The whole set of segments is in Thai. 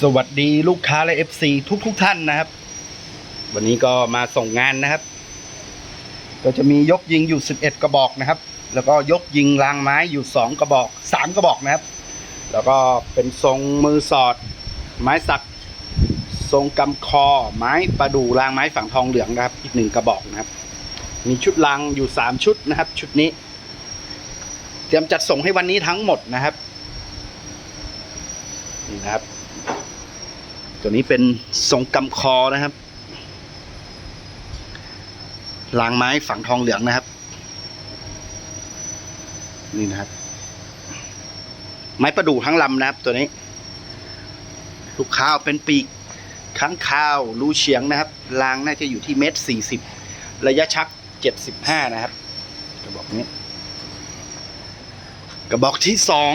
สวัสดีลูกค้าและ FC ทุกทุกๆท่านนะครับ วันนี้ก็มาส่งงานนะครับ ก็จะมียกยิงอยู่ 11 กระบอกนะครับ แล้วก็ยกยิงรางไม้อยู่ 2 กระบอก 3 กระบอกนะครับ แล้วก็เป็นทรงมือสอด ไม้สัก ทรงกำคอ ไม้ประดู่รางไม้ฝังทองเหลืองนะครับ อีกหนึ่งกระบอกนะครับ มีชุดรางอยู่ 3 ชุดนะครับ ชุดนี้ เตรียมจัดส่งให้วันนี้ทั้งหมดนะครับนี่นะครับ ตัวนี้เป็นทรงกำคอนะครับรางไม้ฝังทองเหลืองนะครับ นี่นะครับ ไม้ประดู่ทั้งลำนะครับ ตัวนี้ ลูกค้าเอาเป็นปีกข้างข้าวรูเฉียงนะครับรางน่าจะอยู่ที่เมตรสี่สิบระยะชักเจ็ดสิบห้านะครับกระบอกนี้ กระบอกที่สอง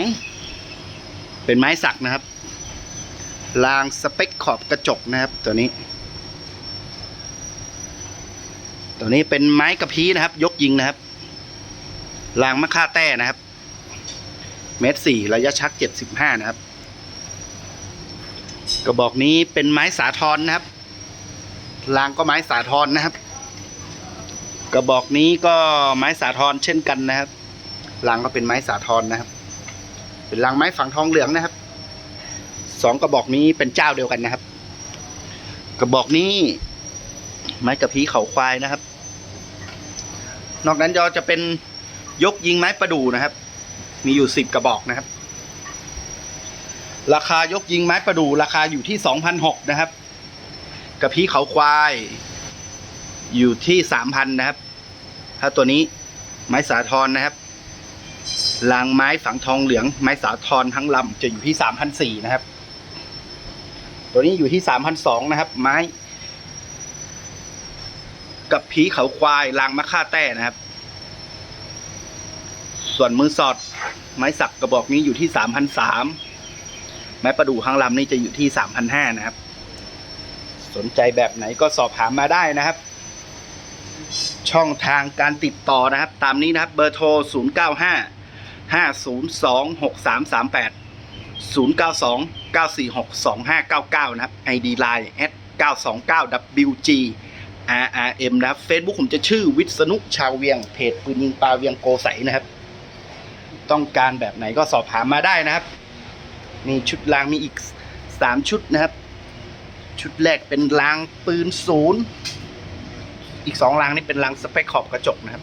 เป็นไม้สักนะครับ รางสเปคขอบกระจกนะครับ ตัวนี้ ตัวนี้เป็นไม้กระพี้นะครับ ยกยิงนะครับ รางมะค่าแต้นะครับเมตรสี่ระยะชักเจ็ดสิบห้านะครับ กระบอกนี้เป็นไม้สาทรนะครับ รางก็ไม้สาทรนะครับ กระบอกนี้ก็ไม้สาทรเช่นกันนะครับรางก็เป็นไม้สาทรนะครับ เป็นรางไม้ฝังทองเหลืองนะครับ สองกระบอกนี้เป็นเจ้าเดียวกันนะครับ กระบอกนี้ ไม้กระพี้เขาควายนะครับ นอกนั้นจะจะเป็นยกยิงไม้ประดู่นะครับ มีอยู่สิบกระบอกนะครับ ราคายกยิงไม้ประดู่ราคาอยู่ที่สองพันหกนะครับ กระพี้เขาควาย อยู่ที่สามพันนะครับ ถ้าตัวนี้ไม้สาทรนะครับรางไม้ฝังทองเหลืองไม้สาทรทั้งลำจะอยู่ที่สามพันสี่นะครับ ตัวนี้อยู่ที่สามพันสองนะครับ ไม้ กับผีเขาควายรางมะค่าแต้นะครับ ส่วนมือสอด ไม้สักกระบอกนี้อยู่ที่สามพันสามไม้ประดู่ข้างลำนี่จะอยู่ที่สามพันห้านะครับ สนใจแบบไหนก็สอบถามมาได้นะครับ ช่องทางการติดต่อนะครับ ตามนี้นะครับ เบอร์โทร 0 9 5 5026338 092 9462599 นะครับ ID Line 929 WG RRM นะครับ Facebook ผมจะชื่อวิษณุชาวเวียง เพจปืนยิงปลาเวียงโกใสนะครับ ต้องการแบบไหนก็สอบถามมาได้นะครับ มีชุดรางมีอีก 3 ชุดนะครับ ชุดแรกเป็นรางปืนศูนย์ อีกสองรางนี่เป็นรางสเปคขอบกระจกนะครับ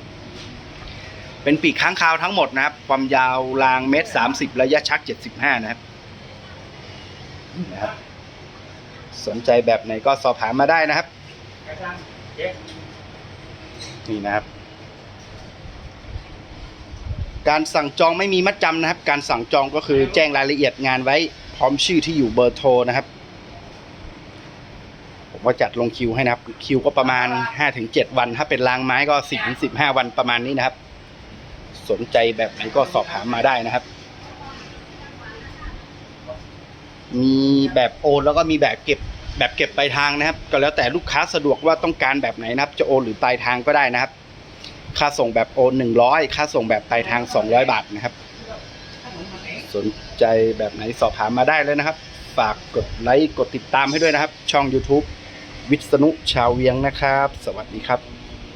เป็นปีกค้างคาวทั้งหมดนะครับ ความยาวรางเมตรสามสิบระยะชักเจ็ดสิบห้านะครับ นะครับ สนใจแบบไหนก็สอบถามมาได้นะครับนี่นะครับ การสั่งจองไม่มีมัดจำนะครับ การสั่งจองก็คือแจ้งรายละเอียดงานไว้ พร้อมชื่อที่อยู่เบอร์โทรนะครับผมก็จัดลงคิวให้นะครับ คิวก็ประมาณ 5-7 วัน ถ้าเป็นรางไม้ก็ 10-15 วันประมาณนี้นะครับ สนใจแบบไหนก็สอบถามมาได้นะครับ มีแบบโอนแล้วก็มีแบบเก็บแบบเก็บปลายทางนะครับ ก็แล้วแต่ลูกค้าสะดวกว่าต้องการแบบไหนนะครับ จะโอนหรือปลายทางก็ได้นะครับ ค่าส่งแบบโอน100ค่าส่งแบบปลายทาง200บาทนะครับ สนใจแบบไหนสอบถามมาได้เลยนะครับ ฝากกดไลค์กดติดตามให้ด้วยนะครับ ช่อง YouTube วิษณุชาวเวียงนะครับ สวัสดีครับ